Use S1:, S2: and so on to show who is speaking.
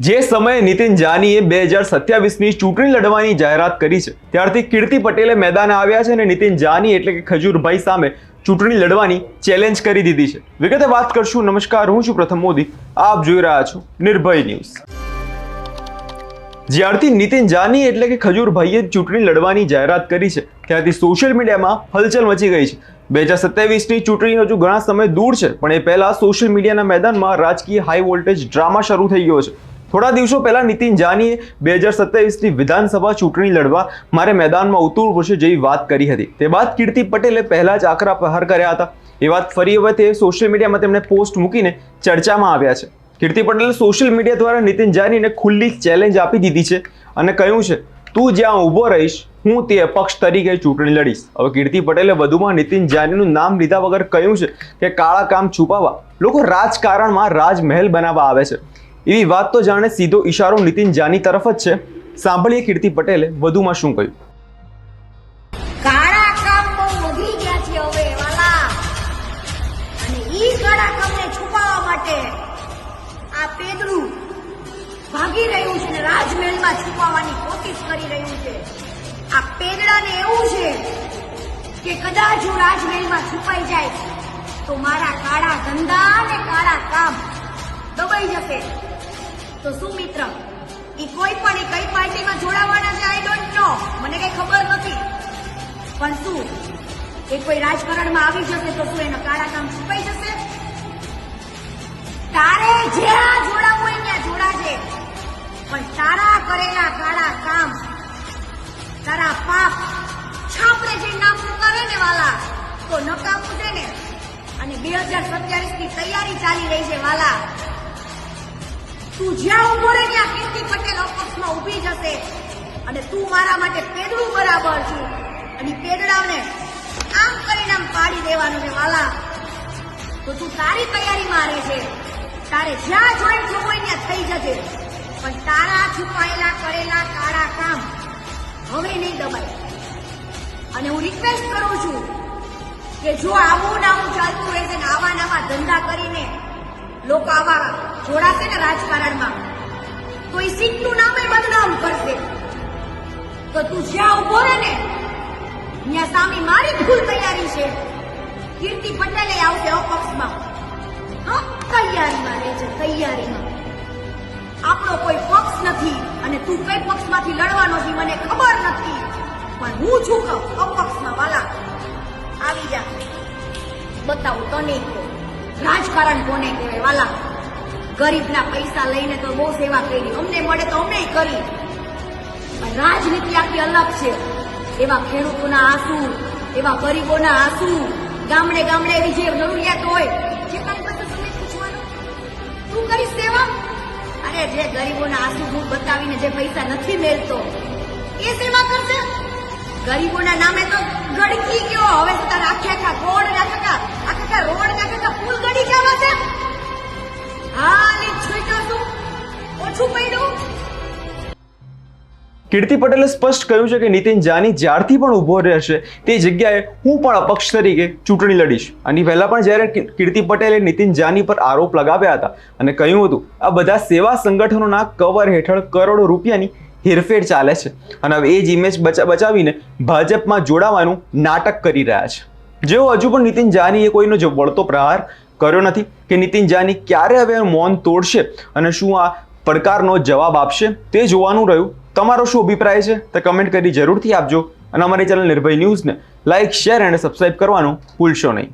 S1: જે સમયે નીતિન જાનીએ બે હજાર સત્યાવીસની ચૂંટણી લડવાની જાહેરાત કરી છે. ત્યારથી કીર્તિ પટેલે મેદાને આવ્યા છે અને નીતિન જાની એટલે કે ખજૂરભાઈ સામે ચૂંટણી લડવાની ચેલેન્જ કરી દીધી છે. વિગતે વાત કરશું. નમસ્કાર. હું છું પ્રથમ મોદી. આપ જોઈ રહ્યા છો નિર્ભય ન્યૂઝ. જ્યારથી નીતિન જાની એટલે કે ખજૂરભાઈએ ચૂંટણી લડવાની જાહેરાત કરી છે, ત્યારથી સોશિયલ મીડિયામાં હલચલ મચી ગઈ છે. બે હજાર સત્યાવીસની ચૂંટણી હજુ ઘણા સમય દૂર છે, પણ એ પહેલા સોશિયલ મીડિયાના મેદાનમાં રાજકીય હાઈ વોલ્ટેજ ડ્રામા શરૂ થઈ ગયો છે. થોડા દિવસો પહેલા નીતિન જાનીએ બે હજાર સત્યાવીસની વિધાનસભા ચૂંટણી લડવા મારે મેદાનમાં ઉતરવું પડશે જેવી વાત કરી હતી. તે બાદ કીર્તિ પટેલે પહેલા જ આકરા પ્રહાર કર્યા હતા. એ વાત ફરી હવે તે સોશિયલ મીડિયામાં તેમણે પોસ્ટ મૂકીને ચર્ચામાં આવ્યા છે. કીર્તિ પટેલે સોશિયલ મીડિયા દ્વારા નીતિન જાનીને ખુલ્લી ચેલેન્જ આપી દીધી છે અને કહ્યું છે, તું જ્યાં ઊભો રહીશ, હું તે પક્ષ તરીકે ચૂંટણી લડીશ. હવે કીર્તિ પટેલે વધુમાં નીતિન જાનીનું નામ લીધા વગર કહ્યું છે કે, કાળા કામ છુપાવવા લોકો રાજકારણમાં રાજમહેલ બનાવવા આવે છે. એવી વાત તો જાણે સીધો ઇશારો નીતિન જાની તરફ જ છે. સાંભળીએ કીર્તિ પટેલે વધુમાં શું કહ્યું?
S2: એવું છે કે કદાચ હું રાજમહેલમાં છુપાઈ જાય, તો મારા કાળા ધંધા અને કાળા કામ દબાઈ જશે. તો શું મિત્ર? એ કોઈ પણ એ કઈ પાર્ટીમાં જોડાવાના છે આઈ ડોન્ટ નો મને કઈ ખબર નથી. પણ શું? એ કોઈ રાજકારણમાં આવી જશે તો શું એના કાળા કામ છુપાઈ જશે? તારે જ્યાં જોડાવું હોય ત્યાં જોડાજે. પણ તારા કરેલા કાળા કામ, તારા પાપ છાપરે જે નામનું કરે ને વાલા, તો નકામું છે ને. અને બે હજાર સત્યાવીસની તૈયારી ચાલી રહી છે, વાલા. તું જ્યાં ઊભો રહે ત્યાં કીર્તિ પટેલ અપક્ષમાં ઊભી જશે. અને તું મારા માટે પેદડું બરાબર છું. અને પેદડાઓને આમ કરીને આમ પાડી દેવાનું છે, વાલા. તો તું તારી તૈયારીમાં રહે છે. તારે જ્યાં જોઈન થવું ત્યાં થઈ જજે. પણ તારા છુપાયેલા, કરેલા, કાળા કામ હવે નહીં દબાય. અને હું રિક્વેસ્ટ કરું છું કે જો આવું નાવું ચાલતું રહેશે ને આવા નાવા ધંધા કરીને લોકો આવા જોડાશે ને રાજકારણમાં, તો એ સીટનું નામે બદનામ કરશે. તો તું જ્યાં ઊભો રહે ને, ત્યાં સામે મારી ભૂલ તૈયારી છે. કીર્તિ પટેલે આવશે અપક્ષમાં. હા, તૈયારીમાં રહે છે, તૈયારીમાં. આપણો કોઈ પક્ષ નથી અને તું કઈ પક્ષમાંથી લડવાનો છે મને ખબર નથી. પણ હું છું અપક્ષમાં, વાલા. આવી જા. બતાવું તને. રાજકારણ કોને કહેવાય? વાલા, ગરીબના પૈસા લઈને તો બહુ સેવા કરી. અમને મળે તો અમે કરી. રાજનીતિ આખી અલગ છે. એવા ખેડૂતોના આંસુ, એવા ગરીબોના આંસુ, ગામડે ગામડે એવી જે જરૂરિયાત હોય, જે તારી પાસે સમય પૂછવાનું? તું કરીશ સેવા? અરે, જે ગરીબોના આંસુ ભૂખ બતાવીને જે પૈસા નથી મેળતો, એ સેવા કરશે ગરીબોના નામે તો ગડકી ગયો. હવે તારા આખે આખા ને આખા આખા
S1: કીર્તિ પટેલે સ્પષ્ટ કહ્યું છે કે નીતિન જાની જ્યારથી પણ ઊભો રહેશે તે જગ્યાએ હું પણ અપક્ષ તરીકે ચૂંટણી લડીશ. આની પહેલાં પણ જ્યારે કીર્તિ પટેલે નીતિન જાની પર આરોપ લગાવ્યા હતા અને કહ્યું હતું, આ બધા સેવા સંગઠનોના કવર હેઠળ કરોડો રૂપિયાની હેરફેર ચાલે છે. અને હવે એ જ ઇમેજ બચા, બચાવીને ભાજપમાં જોડાવાનું નાટક કરી રહ્યા છે. જેઓ હજુ પણ નીતિન જાનીએ કોઈનો જો વળતો પ્રહાર કર્યો નથી કે નીતિન જાની ક્યારે હવે મૌન તોડશે અને શું આ પડકારનો જવાબ આપશે તે જોવાનું રહ્યું તમારો શું અભિપ્રાય છે તે કમેન્ટ કરી જરૂરથી આપજો. અને અમારી ચેનલ નિર્ભય ન્યૂઝને લાઇક શેર અને સબસ્ક્રાઇબ કરવાનું ભૂલશો નહીં.